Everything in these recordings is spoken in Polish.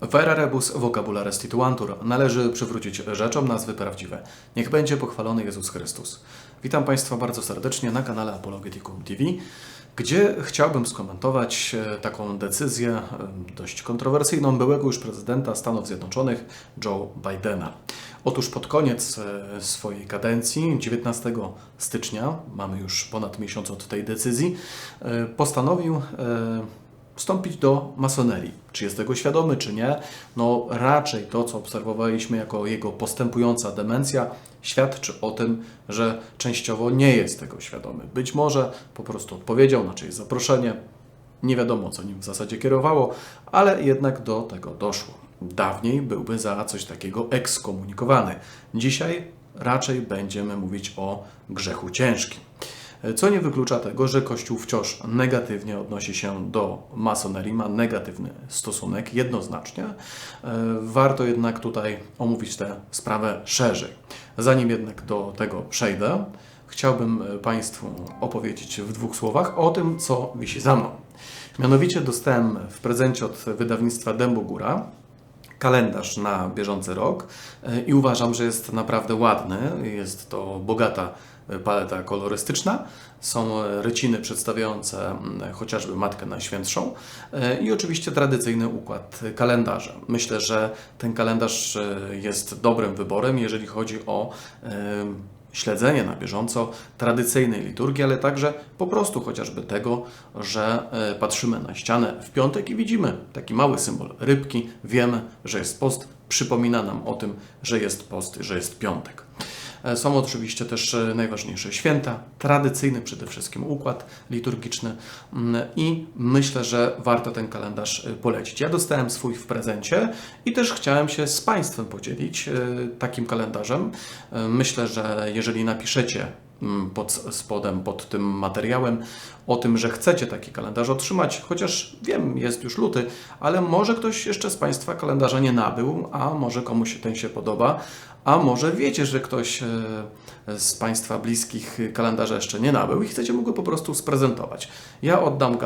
Vera rebus vocabula restituantur. Należy przywrócić rzeczom nazwy prawdziwe. Niech będzie pochwalony Jezus Chrystus. Witam Państwa bardzo serdecznie na kanale Apologeticum TV, gdzie chciałbym skomentować e, taką decyzję e, dość kontrowersyjną byłego już prezydenta Stanów Zjednoczonych Joe Bidena. Otóż pod koniec e, swojej kadencji, 19 stycznia, mamy już ponad miesiąc od tej decyzji, postanowił wstąpić do masonerii. Czy jest tego świadomy, czy nie? No raczej to, co obserwowaliśmy jako jego postępująca demencja, świadczy o tym, że częściowo nie jest tego świadomy. Być może po prostu odpowiedział na czyjeś zaproszenie, nie wiadomo, co nim w zasadzie kierowało, ale jednak do tego doszło. Dawniej byłby za coś takiego ekskomunikowany. Dzisiaj raczej będziemy mówić o grzechu ciężkim. Co nie wyklucza tego, że Kościół wciąż negatywnie odnosi się do masonerii, ma negatywny stosunek jednoznacznie. E, Warto jednak tutaj omówić tę sprawę szerzej. Zanim jednak do tego przejdę, chciałbym e, Państwu opowiedzieć w dwóch słowach o tym, co wisi za mną. Mianowicie dostałem w prezencie od wydawnictwa Dębu Góra kalendarz na bieżący rok e, i uważam, że jest naprawdę ładny. Jest to bogata paleta kolorystyczna. Są e, ryciny przedstawiające mm, chociażby Matkę Najświętszą e, i oczywiście tradycyjny układ kalendarza. Myślę, że ten kalendarz e, jest dobrym wyborem, jeżeli chodzi o śledzenie na bieżąco tradycyjnej liturgii, ale także po prostu chociażby tego, że patrzymy na ścianę w piątek i widzimy taki mały symbol rybki, wiemy, że jest post, przypomina nam o tym, że jest post, że jest piątek. E, Są oczywiście też e, najważniejsze święta, tradycyjny przede wszystkim układ liturgiczny mm, i myślę, że warto ten kalendarz e, polecić. Ja dostałem swój w prezencie i też chciałem się z Państwem podzielić takim kalendarzem. Myślę, że jeżeli napiszecie mm, pod spodem, pod tym materiałem o tym, że chcecie taki kalendarz otrzymać, chociaż wiem, jest już luty, ale może ktoś jeszcze z Państwa kalendarza nie nabył, a może komuś ten się podoba, a może wiecie, że ktoś e, z Państwa bliskich kalendarza jeszcze nie nabył i chcecie mu go po prostu sprezentować. Ja oddam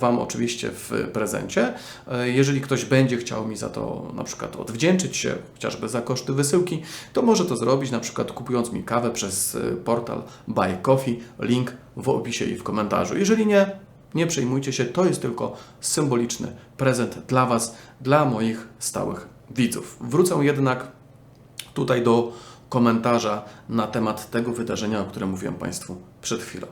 Wam oczywiście w prezencie. E, Jeżeli ktoś będzie chciał mi za to na przykład odwdzięczyć się, chociażby za koszty wysyłki, to może to zrobić na przykład kupując mi kawę przez e, portal Buy Coffee. Link w opisie i w komentarzu. Jeżeli nie, nie przejmujcie się, to jest tylko symboliczny prezent dla Was, dla moich stałych widzów. Wrócę jednak tutaj do komentarza na temat tego wydarzenia, o którym mówiłem Państwu przed chwilą.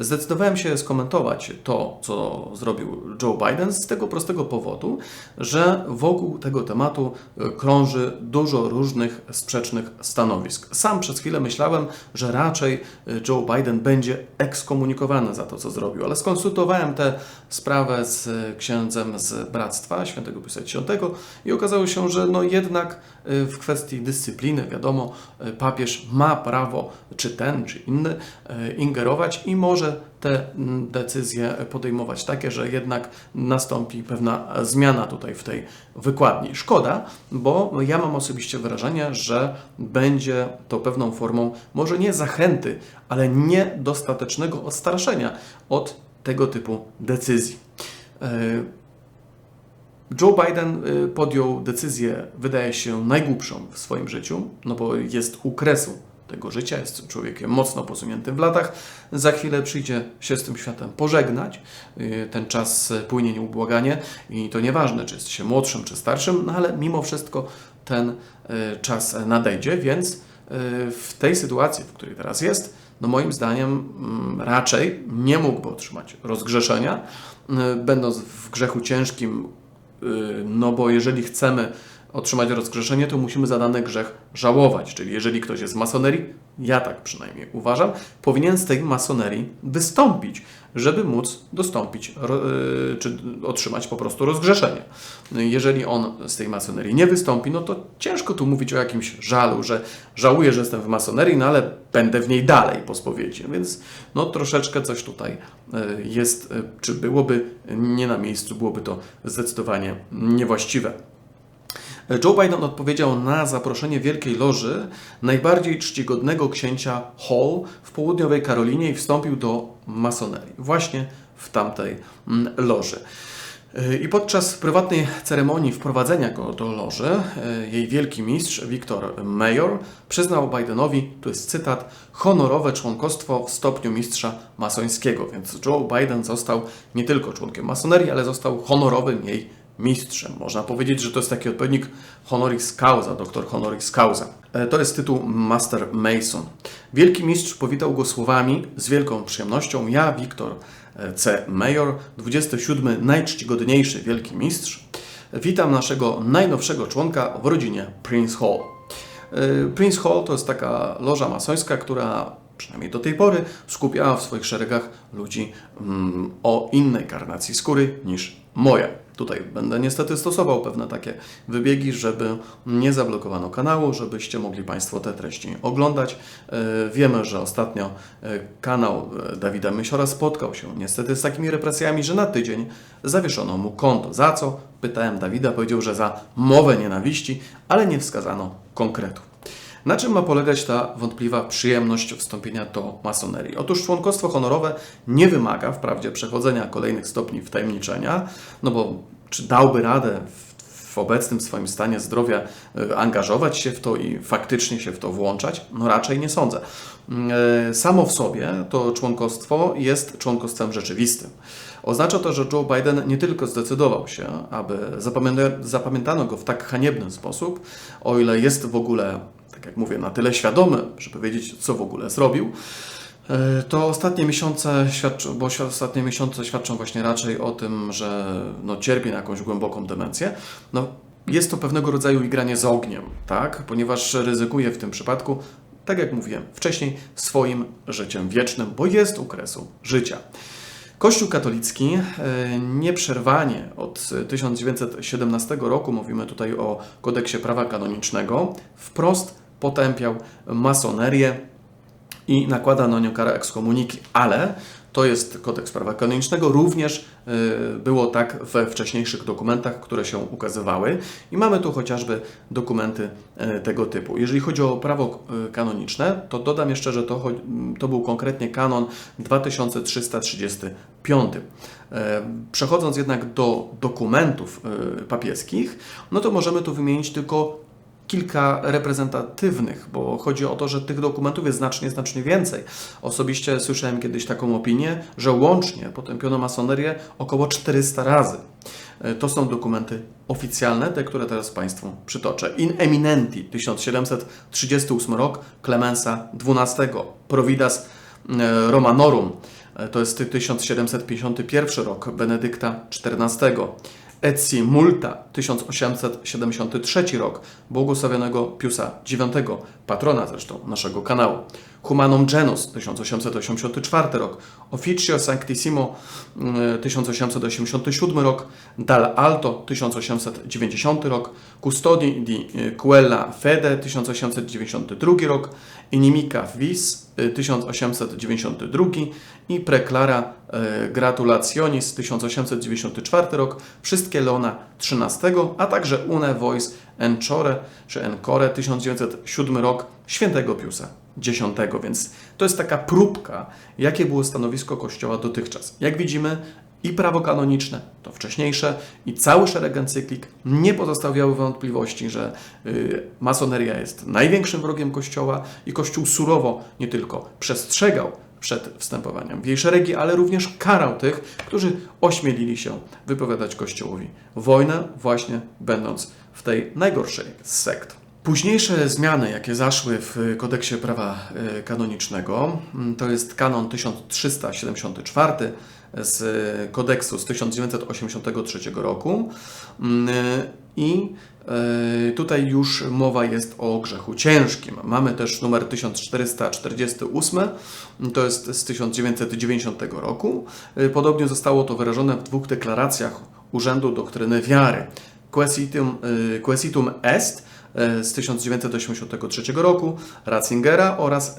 Zdecydowałem się skomentować to, co zrobił Joe Biden z tego prostego powodu, że wokół tego tematu e, krąży dużo różnych sprzecznych stanowisk. Sam przez chwilę myślałem, że raczej e, Joe Biden będzie ekskomunikowany za to, co zrobił, ale skonsultowałem tę sprawę z księdzem z Bractwa Świętego Pisma Świętego i okazało się, że no jednak e, w kwestii dyscypliny, wiadomo, e, papież ma prawo, czy ten, czy inny, e, ingerować i może te mm, decyzje podejmować takie, że jednak nastąpi pewna zmiana tutaj w tej wykładni. Szkoda, bo ja mam osobiście wrażenie, że będzie to pewną formą może nie zachęty, ale niedostatecznego odstraszenia od tego typu decyzji. Joe Biden y, podjął decyzję, wydaje się, najgłupszą w swoim życiu, no bo jest u kresu tego życia, jest człowiekiem mocno posuniętym w latach. Za chwilę przyjdzie się z tym światem pożegnać. Y, Ten czas płynie nieubłaganie i to nieważne, czy jest się młodszym, czy starszym, no ale mimo wszystko ten y, czas nadejdzie, więc w tej sytuacji, w której teraz jest, no moim zdaniem mm, raczej nie mógłby otrzymać rozgrzeszenia, będąc w grzechu ciężkim, no bo jeżeli chcemy otrzymać rozgrzeszenie, to musimy za dany grzech żałować. Czyli jeżeli ktoś jest z masonerii, ja tak przynajmniej uważam, powinien z tej masonerii wystąpić, żeby móc dostąpić y, czy otrzymać po prostu rozgrzeszenie. Jeżeli on z tej masonerii nie wystąpi, no to ciężko tu mówić o jakimś żalu, że żałuję, że jestem w masonerii, no ale będę w niej dalej po spowiedzi. Więc no troszeczkę coś tutaj y, jest, y, czy byłoby nie na miejscu, byłoby to zdecydowanie niewłaściwe. Joe Biden odpowiedział na zaproszenie Wielkiej Loży najbardziej czcigodnego księcia Hall w południowej Karolinie i wstąpił do masonerii. Właśnie w tamtej mm, loży. I podczas prywatnej ceremonii wprowadzenia go do loży, e, jej wielki mistrz Victor Mayor przyznał Bidenowi, tu jest cytat, honorowe członkostwo w stopniu mistrza masońskiego. Więc Joe Biden został nie tylko członkiem masonerii, ale został honorowym jej mistrzem. Można powiedzieć, że to jest taki odpowiednik honoris causa, doktor honoris causa. E, to jest tytuł Master Mason. Wielki mistrz powitał go słowami z wielką przyjemnością. Ja, Wiktor C. Mayor, 27 najczcigodniejszy wielki mistrz. Witam naszego najnowszego członka w rodzinie Prince Hall. E, Prince Hall to jest taka loża masońska, która przynajmniej do tej pory skupiała w swoich szeregach ludzi mm, o innej karnacji skóry niż moja. Tutaj będę niestety stosował pewne takie wybiegi, żeby nie zablokowano kanału, żebyście mogli Państwo te treści oglądać. E, wiemy, że ostatnio e, kanał e, Dawida Mysiora spotkał się niestety z takimi represjami, że na tydzień zawieszono mu konto. Za co? Pytałem Dawida, powiedział, że za mowę nienawiści, ale nie wskazano konkretu. Na czym ma polegać ta wątpliwa przyjemność wstąpienia do masonerii? Otóż członkostwo honorowe nie wymaga wprawdzie przechodzenia kolejnych stopni wtajemniczenia, no bo czy dałby radę w, obecnym swoim stanie zdrowia e, angażować się w to i faktycznie się w to włączać? No raczej nie sądzę. Mm, e, samo w sobie to członkostwo jest członkostwem rzeczywistym. Oznacza to, że Joe Biden nie tylko zdecydował się, aby zapamiętano go w tak haniebny sposób, o ile jest w ogóle tak jak mówię, na tyle świadomy, żeby wiedzieć, co w ogóle zrobił, e, to ostatnie miesiące świadczą, bo ostatnie miesiące świadczą właśnie raczej o tym, że no, cierpi na jakąś głęboką demencję. No, jest to pewnego rodzaju igranie z ogniem, tak? ponieważ ryzykuje w tym przypadku, tak jak mówiłem wcześniej, swoim życiem wiecznym, bo jest u kresu życia. Kościół katolicki e, nieprzerwanie od 1917 roku, mówimy tutaj o kodeksie prawa kanonicznego, wprost potępiał masonerię i nakłada na nią karę ekskomuniki, ale to jest kodeks prawa kanonicznego, również y, było tak we wcześniejszych dokumentach, które się ukazywały i mamy tu chociażby dokumenty y, tego typu. Jeżeli chodzi o prawo y, kanoniczne, to dodam jeszcze, że to, to był konkretnie kanon 2335. Przechodząc jednak do dokumentów papieskich, no to możemy tu wymienić tylko kilka reprezentatywnych, bo chodzi o to, że tych dokumentów jest znacznie, znacznie więcej. Osobiście słyszałem kiedyś taką opinię, że łącznie potępiono masonerię około 400 razy. E, to są dokumenty oficjalne, te, które teraz Państwu przytoczę. In eminenti 1738 rok Clemensa XII, Providas e, Romanorum, e, to jest 1751 rok Benedykta XIV. Etsi Multa 1873 rok błogosławionego Piusa IX, patrona zresztą naszego kanału. Humanum Genus 1884 rok, Officio Sanctissimo 1887 mm, rok, Dal Alto 1890 rok, Custodi di Quella Fede 1892 rok, Inimica Vis 1892 i Preclara e, Gratulationis 1894 rok, wszystkie Leona XIII, a także Une Voice Encore czy Encore 1907 rok. Świętego Piusa X. Więc to jest taka próbka, jakie było stanowisko Kościoła dotychczas. Jak widzimy, i prawo kanoniczne, to wcześniejsze, i cały szereg encyklik nie pozostawiały wątpliwości, że y, masoneria jest największym wrogiem Kościoła i Kościół surowo nie tylko przestrzegał przed wstępowaniem w jej szeregi, ale również karał tych, którzy ośmielili się wypowiadać Kościołowi wojnę, właśnie będąc w tej najgorszej z sekt. Późniejsze zmiany, jakie zaszły w kodeksie prawa y, kanonicznego, mm, to jest kanon 1374 z kodeksu z 1983 roku mm, i e, tutaj już mowa jest o grzechu ciężkim. Mamy też numer 1448, to jest z 1990 roku. E, podobnie zostało to wyrażone w dwóch deklaracjach Urzędu Doktryny Wiary. Quesitum, e, quesitum est E, z 1983 roku, Ratzingera oraz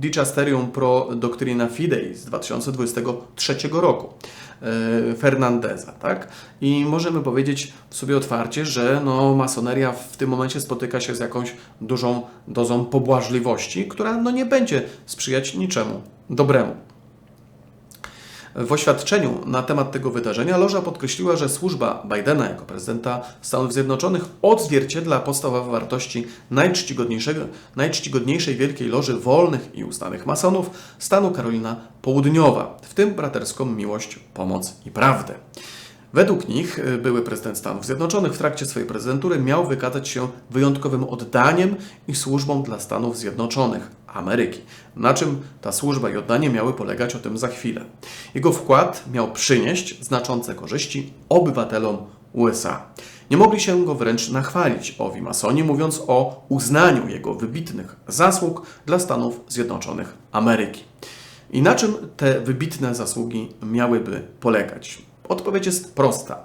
Dicasterium Pro Doctrina Fidei z 2023 roku. E, Fernandeza, tak? I możemy powiedzieć sobie otwarcie, że no, masoneria w tym momencie spotyka się z jakąś dużą dozą pobłażliwości, która no, nie będzie sprzyjać niczemu dobremu. W oświadczeniu na temat tego wydarzenia loża podkreśliła, że służba Bidena jako prezydenta Stanów Zjednoczonych odzwierciedla podstawowe wartości najczcigodniejszego, najczcigodniejszej wielkiej loży wolnych i uznanych masonów stanu Karolina Południowa, w tym braterską miłość, pomoc i prawdę. Według nich y, były prezydent Stanów Zjednoczonych w trakcie swojej prezydentury miał wykazać się wyjątkowym oddaniem i służbą dla Stanów Zjednoczonych Ameryki. Na czym ta służba i oddanie miały polegać, o tym za chwilę. Jego wkład miał przynieść znaczące korzyści obywatelom USA. Nie mogli się go wręcz nachwalić owi masoni, mówiąc o uznaniu jego wybitnych zasług dla Stanów Zjednoczonych Ameryki. I na czym te wybitne zasługi miałyby polegać? Odpowiedź jest prosta.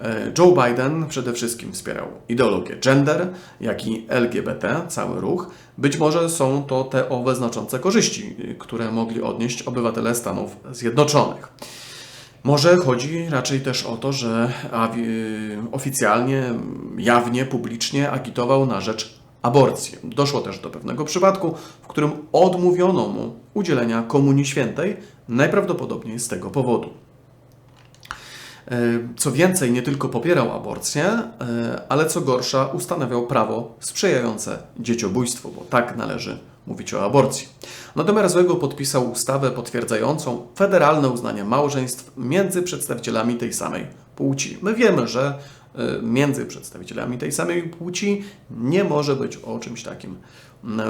E, Joe Biden przede wszystkim wspierał ideologię gender, jak i LGBT, cały ruch. Być może są to te owe znaczące korzyści, które mogli odnieść obywatele Stanów Zjednoczonych. Może chodzi raczej też o to, że oficjalnie, jawnie, publicznie agitował na rzecz aborcji. Doszło też do pewnego przypadku, w którym odmówiono mu udzielenia Komunii Świętej, najprawdopodobniej z tego powodu. E, co więcej, nie tylko popierał aborcję, e, ale co gorsza, ustanawiał prawo sprzyjające dzieciobójstwu, bo tak należy mówić o aborcji. Na domiar złego podpisał ustawę potwierdzającą federalne uznanie małżeństw między przedstawicielami tej samej płci. My wiemy, że e, między przedstawicielami tej samej płci nie może być o czymś takim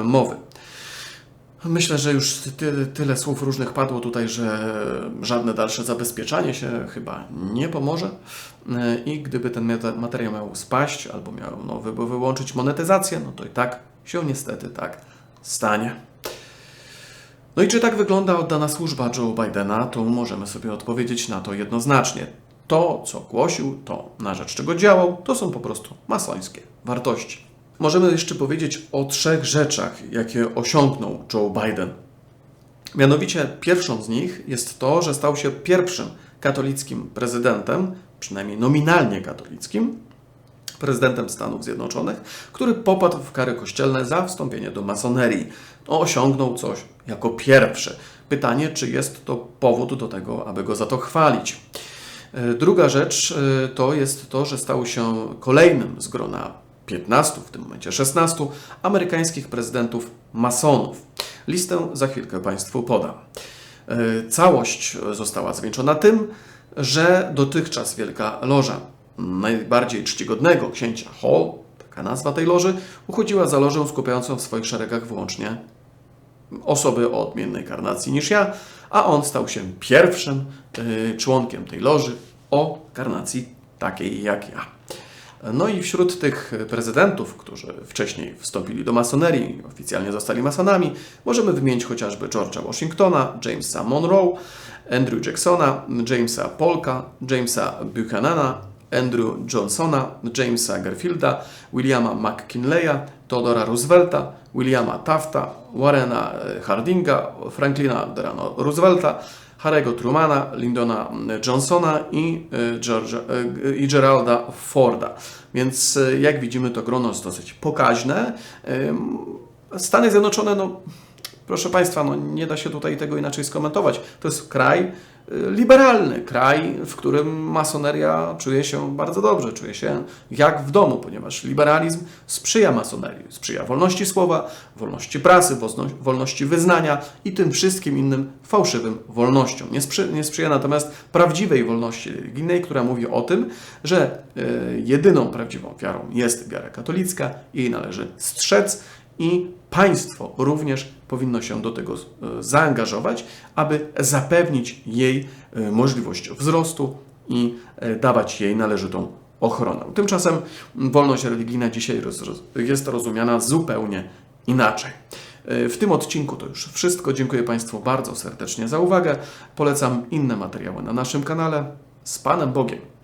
mowy. Myślę, że już ty, tyle słów różnych padło tutaj, że żadne dalsze zabezpieczanie się chyba nie pomoże. I gdyby ten materiał miał spaść albo miał no, wyłączyć monetyzację, no to i tak się niestety tak stanie. No i czy tak wygląda oddana służba Joe Bidena, to możemy sobie odpowiedzieć na to jednoznacznie. To, co głosił, to na rzecz czego działał, to są po prostu masońskie wartości. Możemy jeszcze powiedzieć o trzech rzeczach, jakie osiągnął Joe Biden. Mianowicie pierwszą z nich jest to, że stał się pierwszym katolickim prezydentem, przynajmniej nominalnie katolickim, prezydentem Stanów Zjednoczonych, który popadł w kary kościelne za wstąpienie do masonerii. No, osiągnął coś jako pierwszy. Pytanie, czy jest to powód do tego, aby go za to chwalić. E, druga rzecz e, to jest to, że stał się kolejnym z grona 15, w tym momencie 16 amerykańskich prezydentów masonów. Listę za chwilkę Państwu podam. E, całość została zwieńczona tym, że dotychczas Wielka Loża najbardziej czcigodnego księcia Hall, taka nazwa tej loży, uchodziła za lożę skupiającą w swoich szeregach wyłącznie osoby o odmiennej karnacji niż ja, a on stał się pierwszym e, członkiem tej loży o karnacji takiej jak ja. No i wśród tych prezydentów, którzy wcześniej wstąpili do masonerii, oficjalnie zostali masonami, możemy wymienić chociażby George'a Washingtona, Jamesa Monroe, Andrew Jacksona, Jamesa Polka, Jamesa Buchanana, Andrew Johnsona, Jamesa Garfielda, Williama McKinleya, Theodora Roosevelta, Williama Tafta, Warrena Hardinga, Franklina Delano Roosevelta, Harry'ego Trumana, Lyndona Johnsona i, e, George'a, e, i Geralda Forda. Więc jak widzimy, to grono jest dosyć pokaźne. Stany Zjednoczone, no, proszę Państwa, no, nie da się tutaj tego inaczej skomentować. To jest kraj, liberalny kraj, w którym masoneria czuje się bardzo dobrze, czuje się jak w domu, ponieważ liberalizm sprzyja masonerii, sprzyja wolności słowa, wolności prasy, wolności wyznania i tym wszystkim innym fałszywym wolnościom. Nie, sprzy, nie sprzyja natomiast prawdziwej wolności religijnej, która mówi o tym, że y, jedyną prawdziwą wiarą jest wiara katolicka jej należy strzec i państwo również powinno się do tego e, zaangażować, aby zapewnić jej e, możliwość wzrostu i e, dawać jej należytą ochronę. Tymczasem wolność religijna dzisiaj jest rozumiana zupełnie inaczej. W tym odcinku to już wszystko. Dziękuję Państwu bardzo serdecznie za uwagę. Polecam inne materiały na naszym kanale. Z Panem Bogiem.